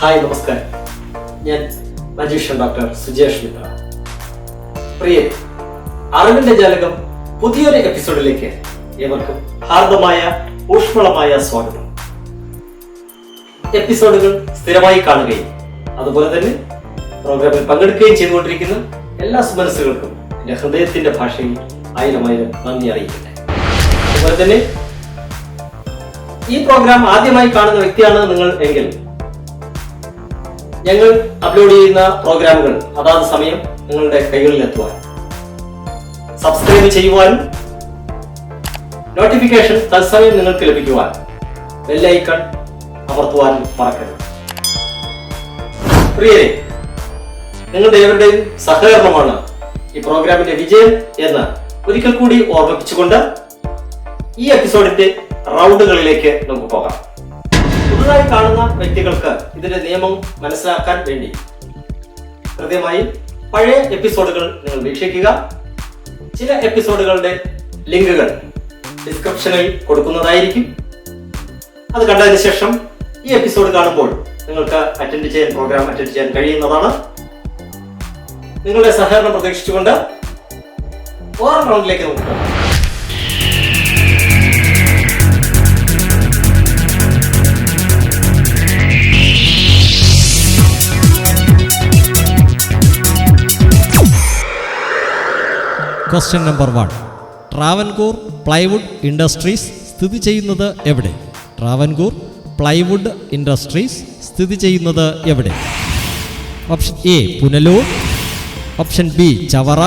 Hi നമസ്കാരം. ഞാൻ magician doctor Sujesh Mithra. പ്രിയ അറിവിന്റെ ജാലകം പുതിയൊരു എപ്പിസോഡിലേക്ക് ഏവർക്കും ഹാർദമായ ഊഷ്മളമായ സ്വാഗതം. എപ്പിസോഡുകൾ സ്ഥിരമായി കാണുകയും അതുപോലെ തന്നെ പ്രോഗ്രാമിൽ പങ്കെടുക്കുകയും ചെയ്തുകൊണ്ടിരിക്കുന്ന എല്ലാ സുമനസ്സുകൾക്കും എന്റെ ഹൃദയത്തിന്റെ ഭാഷയിൽ ആയിരം ആയിരം നന്ദി അറിയിക്കട്ടെ. അതുപോലെ തന്നെ ഈ പ്രോഗ്രാം ആദ്യമായി കാണുന്ന വ്യക്തിയാണ് നിങ്ങൾ എങ്കിൽ ഞങ്ങൾ അപ്ലോഡ് ചെയ്യുന്ന പ്രോഗ്രാമുകൾ അതാത് സമയം നിങ്ങളുടെ കൈകളിൽ എത്തുവാൻ സബ്സ്ക്രൈബ് ചെയ്യുവാനും നോട്ടിഫിക്കേഷൻ തത്സമയം നിങ്ങൾക്ക് ലഭിക്കുവാൻ ബെല്ലൈക്കൺ അമർത്തുവാനും മറക്കരുത്. പ്രിയരെ നിങ്ങളുടെ ഏവരുടെയും സഹകരണമാണ് ഈ പ്രോഗ്രാമിന്റെ വിജയം എന്ന് ഒരിക്കൽ കൂടി ഓർമ്മിപ്പിച്ചുകൊണ്ട് ഈ എപ്പിസോഡിന്റെ റൗണ്ടുകളിലേക്ക് നമുക്ക് പോകാം. പുതുതായി കാണുന്ന വ്യക്തികൾക്ക് ഇതിന്റെ നിയമം മനസ്സിലാക്കാൻ വേണ്ടി. കൃത്യമായി പഴയ എപ്പിസോഡുകൾ നിങ്ങൾ വീക്ഷിക്കുക. ചില എപ്പിസോഡുകളുടെ ലിങ്കുകൾ ഡിസ്ക്രിപ്ഷനിൽ കൊടുക്കുന്നതായിരിക്കും. അത് കണ്ടതിന് ശേഷം ഈ എപ്പിസോഡ് കാണുമ്പോൾ നിങ്ങൾക്ക് അറ്റൻഡ് ചെയ്യാൻ പ്രോഗ്രാം അറ്റൻഡ് ചെയ്യാൻ കഴിയുന്നതാണ്. നിങ്ങളുടെ സഹകരണം പ്രതീക്ഷിച്ചുകൊണ്ട് ഓരോ റൗണ്ടിലേക്ക് നമുക്ക് question number one Travancore plywood industries സ്ഥിതി ചെയ്യുന്നത് എവിടെ? ട്രാവൻകൂർ പ്ലൈവുഡ് ഇൻഡസ്ട്രീസ് സ്ഥിതി ചെയ്യുന്നത് എവിടെ? Option A Punalur. Option B Chavara.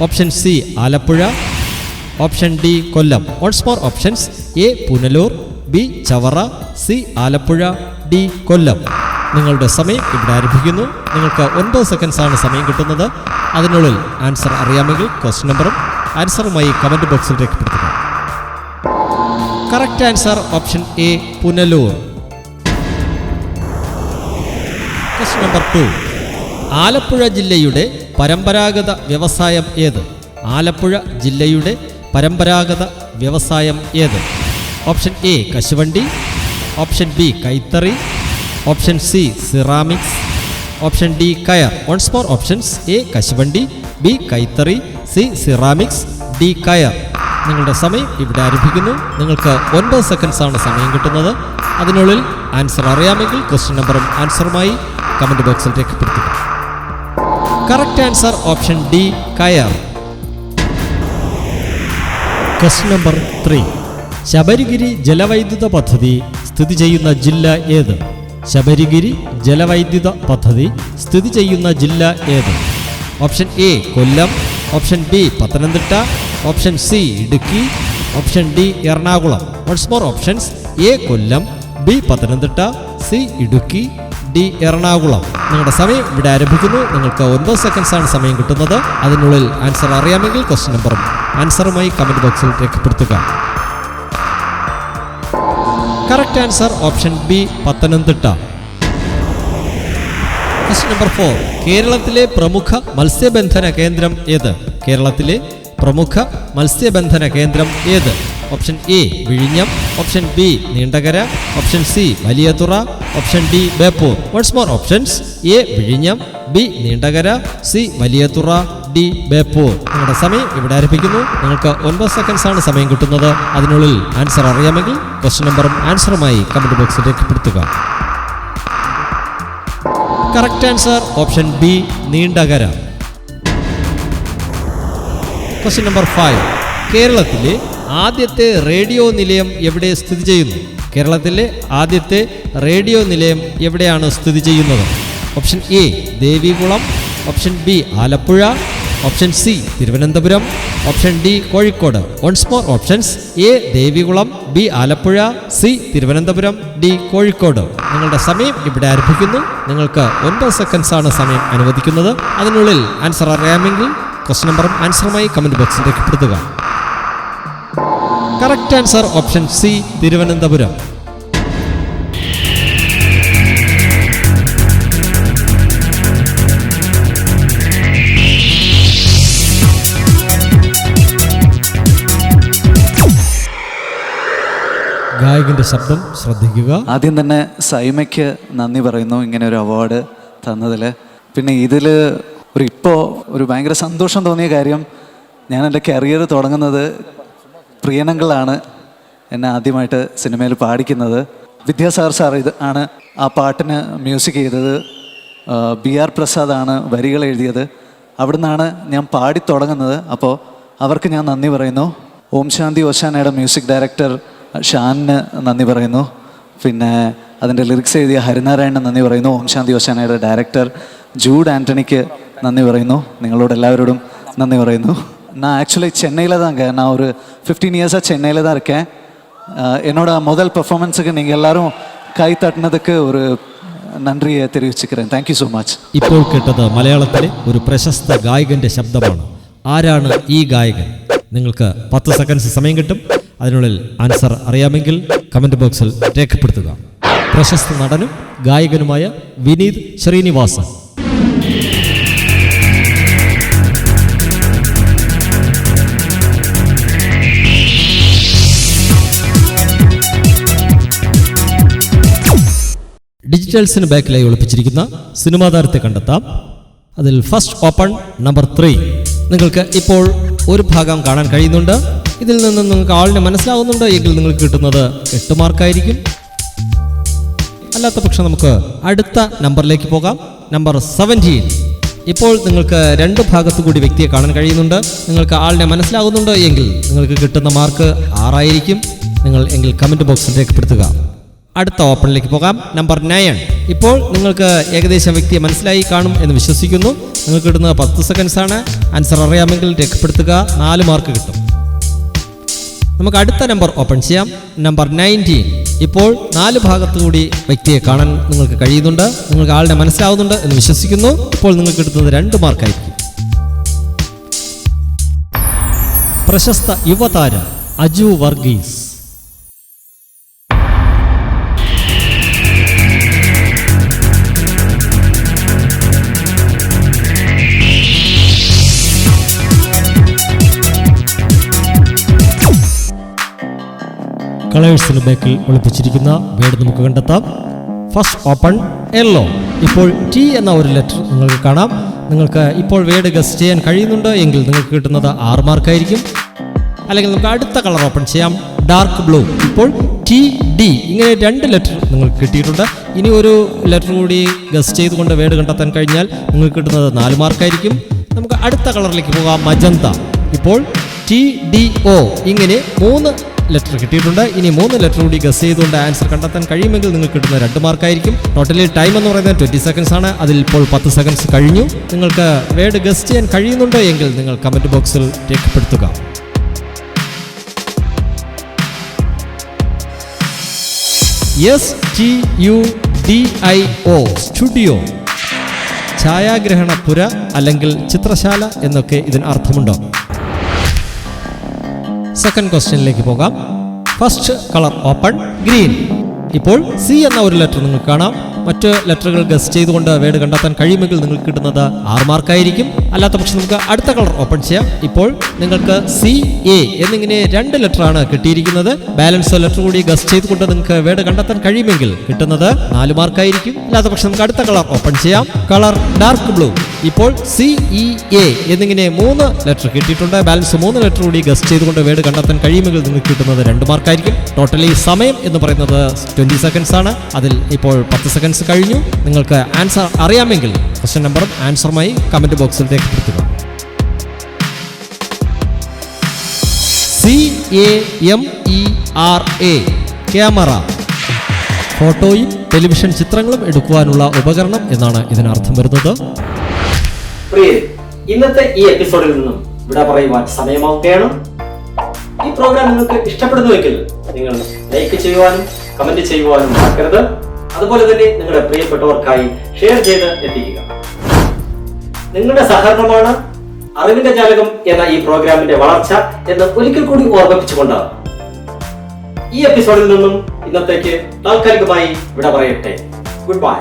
Option C Alappuzha. Option D Kollam. Once four options A Punalur B Chavara C Alappuzha D Kollam. നിങ്ങളുടെ സമയം ഇവിടെ ആരംഭിക്കുന്നു. നിങ്ങൾക്ക് ഒൻപത് സെക്കൻഡ്സാണ് സമയം കിട്ടുന്നത്. അതിനുള്ളിൽ ആൻസർ അറിയാമെങ്കിൽ ക്വസ്റ്റ്യൻ നമ്പറും ആൻസറുമായി കമന്റ് ബോക്സിൽ രേഖപ്പെടുത്തുക. Correct answer option A Punalur. Question number two Alappuzha ജില്ലയുടെ പരമ്പരാഗത വ്യവസായം ഏത്? ആലപ്പുഴ ജില്ലയുടെ പരമ്പരാഗത വ്യവസായം ഏത്? ഓപ്ഷൻ എ കശുവണ്ടി. ഓപ്ഷൻ ബി കൈത്തറി. Option C ceramics option D കയർ. വൺസ് ഫോർ ഓപ്ഷൻസ് എ കശുവണ്ടി ബി കൈത്തറി സി സിറാമിക്സ് ഡി കയർ. നിങ്ങളുടെ സമയം ഇവിടെ ആരംഭിക്കുന്നു. നിങ്ങൾക്ക് ഒൻപത് സെക്കൻഡ്സ് ആണ് സമയം കിട്ടുന്നത്. അതിനുള്ളിൽ ആൻസർ അറിയാമെങ്കിൽ ക്വസ്റ്റ്യൻ നമ്പറും ആൻസറുമായി കമന്റ് ബോക്സിൽ രേഖപ്പെടുത്തുക. കറക്റ്റ് ആൻസർ ഓപ്ഷൻ ഡി കയർ. ക്വസ്റ്റ്യൻ നമ്പർ ത്രീ ശബരിഗിരി ജലവൈദ്യുത പദ്ധതി സ്ഥിതി ചെയ്യുന്ന ജില്ല ഏത്? ശബരിഗിരി ജലവൈദ്യുത പദ്ധതി സ്ഥിതി ചെയ്യുന്ന ജില്ല ഏത്? Option A Kollam. Option B Pathanamthitta. Option C Idukki. Option D Ernakulam. Once more options A Kollam. B Pathanamthitta. C Idukki. D Ernakulam. നിങ്ങളുടെ സമയം ഇവിടെ ആരംഭിക്കുന്നു. നിങ്ങൾക്ക് ഒൻപത് സെക്കൻഡ്സ് ആണ് സമയം കിട്ടുന്നത്. അതിനുള്ളിൽ ആൻസർ അറിയാമെങ്കിൽ ക്വസ്റ്റ്യൻ നമ്പറും ആൻസറുമായി കമന്റ് ബോക്സിൽ രേഖപ്പെടുത്തുക. Correct answer option B Pathanamthitta. Question number four കേരളത്തിലെ പ്രമുഖ മത്സ്യബന്ധന കേന്ദ്രം ഏത്? കേരളത്തിലെ പ്രമുഖ മത്സ്യബന്ധന കേന്ദ്രം ഏത്? ഓപ്ഷൻ എ വിഴിഞ്ഞം. Option B Neendakara. Option C Valiyathura. Option D Beypore. Once more options A വിഴിഞ്ഞം. B Neendakara. C Valiyathura. D Beypore. നിങ്ങളുടെ സമയം ഇവിടെ ആരംഭിക്കുന്നു. നിങ്ങൾക്ക് ഒൻപത് സെക്കൻഡ്സ് ആണ് സമയം കിട്ടുന്നത്. അതിനുള്ളിൽ ആൻസർ അറിയാമെങ്കിൽ ക്വസ്റ്റ്യൻ നമ്പറും ആൻസറുമായി കമന്റ് ബോക്സിൽ രേഖപ്പെടുത്തുക. Correct answer option B Neendakara. Question number five കേരളത്തിലെ ആദ്യത്തെ റേഡിയോ നിലയം എവിടെ സ്ഥിതി ചെയ്യുന്നു? കേരളത്തിലെ ആദ്യത്തെ റേഡിയോ നിലയം എവിടെയാണ് സ്ഥിതി ചെയ്യുന്നത്? Option A Devikulam. Option B Alappuzha. Option C Thiruvananthapuram option D Kozhikode. Once more options A Devikulam B Alappuzha C Thiruvananthapuram D Kozhikode. നിങ്ങളുടെ സമയം ഇവിടെ ആരംഭിക്കുന്നു. നിങ്ങൾക്ക് ഒൻപത് സെക്കൻഡ്സ് ആണ് സമയം അനുവദിക്കുന്നത്. അതിനുള്ളിൽ ആൻസർ അറിയാമെങ്കിൽ ക്വസ്റ്റ്യൻ നമ്പറും ആൻസറുമായി കമന്റ് ബോക്സിൽ രേഖപ്പെടുത്തുക correct answer option C Thiruvananthapuram. ഗായകന്റെ ശബ്ദം ശ്രദ്ധിക്കുക. ആദ്യം തന്നെ സൈമയ്ക്ക് നന്ദി പറയുന്നു ഇങ്ങനെ ഒരു അവാർഡ് തന്നതിൽ പിന്നെ ഇതിൽ ഒരു ഇപ്പോൾ ഒരു ഭയങ്കര സന്തോഷം തോന്നിയ കാര്യം ഞാൻ എന്റെ കരിയർ തുടങ്ങുന്നത് പ്രിയനങ്ങളാണ് എന്നെ ആദ്യമായിട്ട് സിനിമയിൽ പാടിക്കുന്നത്. വിദ്യാസാഗർ സാർ ഇത് ആണ് ആ പാട്ടിന് മ്യൂസിക് ചെയ്തത്. ബി ആർ പ്രസാദാണ് വരികൾ എഴുതിയത്. അവിടുന്നാണ് ഞാൻ പാടി തുടങ്ങുന്നത്. അപ്പോൾ അവർക്ക് ഞാൻ നന്ദി പറയുന്നു. ഓം ശാന്തി ഓശാനയുടെ മ്യൂസിക് ഡയറക്ടർ ഷാനിന് നന്ദി പറയുന്നു പിന്നെ അതിൻ്റെ ലിറിക്സ് എഴുതിയ ഹരിനാരായണന് നന്ദി പറയുന്നു ഓം ശാന്തി ഓശാനയുടെ ഡയറക്ടർ ജൂഡ് ആൻ്റണിക്ക് നന്ദി പറയുന്നു നിങ്ങളോട് എല്ലാവരോടും നന്ദി പറയുന്നു நான் ஆக்சுவலி சென்னையில் தாங்க நான் ஒரு ஃபிஃப்டீன் இயர்ஸாக சென்னையில் தான் இருக்கேன் அஹ் என்னோட முதல் பெர்ஃபார்மன்ஸுக்கு நீங்கள் எல்லாரும் கை தட்டினதுக்கு ஒரு நன்றியை தெரிவிச்சுக்கிறேன் தேங்க்யூ ஸோ மச் ഇപ്പോൾ കേട്ടത് മലയാളത്തിലെ ഒരു പ്രശസ്ത ഗായകന്റെ ശബ്ദമാണ് ആരാണ് ഈ ഗായകൻ നിങ്ങൾക്ക് പത്ത് സെക്കൻഡ്സ് സമയം കിട്ടും അതിനുള്ളിൽ ആൻസർ അറിയാമെങ്കിൽ കമന്റ് ബോക്സിൽ രേഖപ്പെടുത്തുക. പ്രശസ്ത നടനും ഗായകനുമായ വിനീത് ശ്രീനിവാസൻ. ഡിജിറ്റൽസിന് ബാക്കിലായി ഒളിപ്പിച്ചിരിക്കുന്ന സിനിമാ താരത്തെ കണ്ടെത്താം. അതിൽ ഫസ്റ്റ് ഓപ്പൺ നമ്പർ ത്രീ. നിങ്ങൾക്ക് ഇപ്പോൾ ഒരു ഭാഗം കാണാൻ കഴിയുന്നുണ്ട്. ഇതിൽ നിന്ന് നിങ്ങൾക്ക് ആളിനെ മനസ്സിലാകുന്നുണ്ട് എങ്കിൽ നിങ്ങൾക്ക് കിട്ടുന്നത് എട്ട് മാർക്കായിരിക്കും. അല്ലാത്ത പക്ഷം നമുക്ക് അടുത്ത നമ്പറിലേക്ക് പോകാം. Number seventeen. ഇപ്പോൾ നിങ്ങൾക്ക് രണ്ട് ഭാഗത്തു കൂടി വ്യക്തിയെ കാണാൻ കഴിയുന്നുണ്ട്. നിങ്ങൾക്ക് ആളിനെ മനസ്സിലാകുന്നുണ്ട് എങ്കിൽ നിങ്ങൾക്ക് കിട്ടുന്ന മാർക്ക് ആറായിരിക്കും. നിങ്ങൾ എങ്കിൽ കമന്റ് ബോക്സിൽ രേഖപ്പെടുത്തുക. അടുത്ത ഓപ്പണിലേക്ക് പോകാം. Number nine. ഇപ്പോൾ നിങ്ങൾക്ക് ഏകദേശം വ്യക്തിയെ മനസ്സിലായി കാണും എന്ന് വിശ്വസിക്കുന്നു. നിങ്ങൾക്ക് കിട്ടുന്നത് പത്ത് സെക്കൻഡ്സ് ആണ്. ആൻസർ അറിയാമെങ്കിൽ രേഖപ്പെടുത്തുക. നാല് മാർക്ക് കിട്ടും. നമുക്ക് അടുത്ത നമ്പർ ഓപ്പൺ ചെയ്യാം. നമ്പർ നയന്റീൻ ഇപ്പോൾ നാല് ഭാഗത്തു കൂടി വ്യക്തിയെ കാണാൻ നിങ്ങൾക്ക് കഴിയുന്നുണ്ട്. നിങ്ങൾക്ക് ആളുടെ മനസ്സിലാവുന്നുണ്ട് എന്ന് വിശ്വസിക്കുന്നു. ഇപ്പോൾ നിങ്ങൾക്ക് കിട്ടുന്നത് രണ്ട് മാർക്കായിരിക്കും പ്രശസ്ത യുവതാരം അജു വർഗീസ്. കളേഴ്സിന് ബാക്കിൽ ഒളിപ്പിച്ചിരിക്കുന്ന വേർഡ് നമുക്ക് കണ്ടെത്താം. ഫസ്റ്റ് ഓപ്പൺ യെല്ലോ ഇപ്പോൾ ടി എന്ന ഒരു ലെറ്റർ നിങ്ങൾക്ക് കാണാം. നിങ്ങൾക്ക് ഇപ്പോൾ വേർഡ് ഗസ് ചെയ്യാൻ കഴിയുന്നുണ്ട് എങ്കിൽ നിങ്ങൾക്ക് കിട്ടുന്നത് ആറ് മാർക്കായിരിക്കും അല്ലെങ്കിൽ നമുക്ക് അടുത്ത കളർ ഓപ്പൺ ചെയ്യാം. ഡാർക്ക് ബ്ലൂ ഇപ്പോൾ ടി ഡി ഇങ്ങനെ രണ്ട് ലെറ്റർ നിങ്ങൾക്ക് കിട്ടിയിട്ടുണ്ട്. ഇനി ഒരു ലെറ്റർ കൂടി ഗസ് ചെയ്തുകൊണ്ട് വേർഡ് കണ്ടെത്താൻ കഴിഞ്ഞാൽ നിങ്ങൾക്ക് കിട്ടുന്നത് നാല് മാർക്കായിരിക്കും നമുക്ക് അടുത്ത കളറിലേക്ക് പോകാം. മജന്ത ഇപ്പോൾ ടി ഡി ഒ ഇങ്ങനെ മൂന്ന് ലെറ്റർ കിട്ടിയിട്ടുണ്ട്. ഇനി മൂന്ന് ലെറ്റർ കൂടി ഗസ് ചെയ്തുകൊണ്ട് ആൻസർ കണ്ടെത്താൻ കഴിയുമെങ്കിൽ നിങ്ങൾക്ക് കിട്ടുന്ന രണ്ട് മാർക്കായിരിക്കും ടോട്ടലി ടൈം എന്ന് പറയുന്നത് ട്വന്റി സെക്കൻഡ്സ് ആണ്. അതിൽ ഇപ്പോൾ പത്ത് സെക്കൻഡ്സ് കഴിഞ്ഞു. നിങ്ങൾക്ക് വേർഡ് ഗസ് ചെയ്യാൻ കഴിയുന്നുണ്ട് എങ്കിൽ നിങ്ങൾ കമന്റ് ബോക്സിൽ രേഖപ്പെടുത്തുക. S T U D I O studio ഛായാഗ്രഹണപ്പുര അല്ലെങ്കിൽ ചിത്രശാല എന്നൊക്കെ ഇതിന് അർത്ഥമുണ്ടോ? സെക്കൻഡ് ക്വസ്റ്റ്യനിലേക്ക് പോകാം. ഫസ്റ്റ് കളർ ഓപ്പൺ ഗ്രീൻ ഇപ്പോൾ സി എന്ന ഒരു ലെറ്റർ നിങ്ങൾക്ക് കാണാം. മറ്റ് ലെറ്ററുകൾ ഗസ് ചെയ്തുകൊണ്ട് വേട് കണ്ടെത്താൻ കഴിയുമെങ്കിൽ നിങ്ങൾക്ക് കിട്ടുന്നത് ആറ് മാർക്കായിരിക്കും അല്ലാത്ത പക്ഷം നമുക്ക് അടുത്ത കളർ ഓപ്പൺ ചെയ്യാം. ഇപ്പോൾ നിങ്ങൾക്ക് സി എ എന്നിങ്ങനെ രണ്ട് ലെറ്ററാണ് കിട്ടിയിരിക്കുന്നത്. ബാലൻസ് ലെറ്റർ കൂടി ഗസ് ചെയ്തുകൊണ്ട് നിങ്ങൾക്ക് വേർഡ് കണ്ടെത്താൻ കഴിയുമെങ്കിൽ കിട്ടുന്നത് നാല് മാർക്കായിരിക്കും അല്ലാത്ത പക്ഷം നമുക്ക് അടുത്ത കളർ ഓപ്പൺ ചെയ്യാം. കളർ ഡാർക്ക് ബ്ലൂ ഇപ്പോൾ സി ഇ എ എന്നിങ്ങനെ മൂന്ന് ലെറ്റർ കിട്ടിയിട്ടുണ്ട്. ബാലൻസ് മൂന്ന് ലെറ്റർ കൂടി ഗസ് ചെയ്തുകൊണ്ട് വേട് കണ്ടെത്താൻ കഴിയുമെങ്കിൽ നിങ്ങൾക്ക് കിട്ടുന്നത് രണ്ട് മാർക്കായിരിക്കും ടോട്ടലി സമയം എന്ന് പറയുന്നത് ട്വന്റി സെക്കൻഡ്സ് ആണ്. അതിൽ ഇപ്പോൾ പത്ത് സെക്കൻഡ്സ് കഴിഞ്ഞു. നിങ്ങൾക്ക് ആൻസർ അറിയാമെങ്കിൽ ക്വസ്റ്റ്യൻ നമ്പറും ആൻസറുമായി കമന്റ് ബോക്സിൽ രേഖപ്പെടുത്തുക. C A M E R A camera ഫോട്ടോയും ടെലിവിഷൻ ചിത്രങ്ങളും എടുക്കുവാനുള്ള ഉപകരണം എന്നാണ് ഇതിനർത്ഥം വരുന്നത്. ഇന്നത്തെ ഈ എപ്പിസോഡിൽ നിന്നും വിട പറയുവാൻ സമയമാവുകയാണ്. ഈ പ്രോഗ്രാം നിങ്ങൾക്ക് ഇഷ്ടപ്പെടുന്നുവെങ്കിൽ നിങ്ങൾ ലൈക്ക് ചെയ്യുവാനും കമന്റ് ചെയ്യുവാനും മറക്കരുത്. അതുപോലെ തന്നെ നിങ്ങളുടെ പ്രിയപ്പെട്ടവർക്കായി ഷെയർ ചെയ്ത് എത്തിക്കുക. നിങ്ങളുടെ സഹകരണമാണ് അറിവിന്റെ ജാലകം എന്ന ഈ പ്രോഗ്രാമിന്റെ വളർച്ച എന്ന് ഒരിക്കൽ കൂടി ഓർമ്മിപ്പിച്ചുകൊണ്ട് ഈ എപ്പിസോഡിൽ നിന്നും ഇന്നത്തേക്ക് താൽക്കാലികമായി വിട പറയട്ടെ. Good bye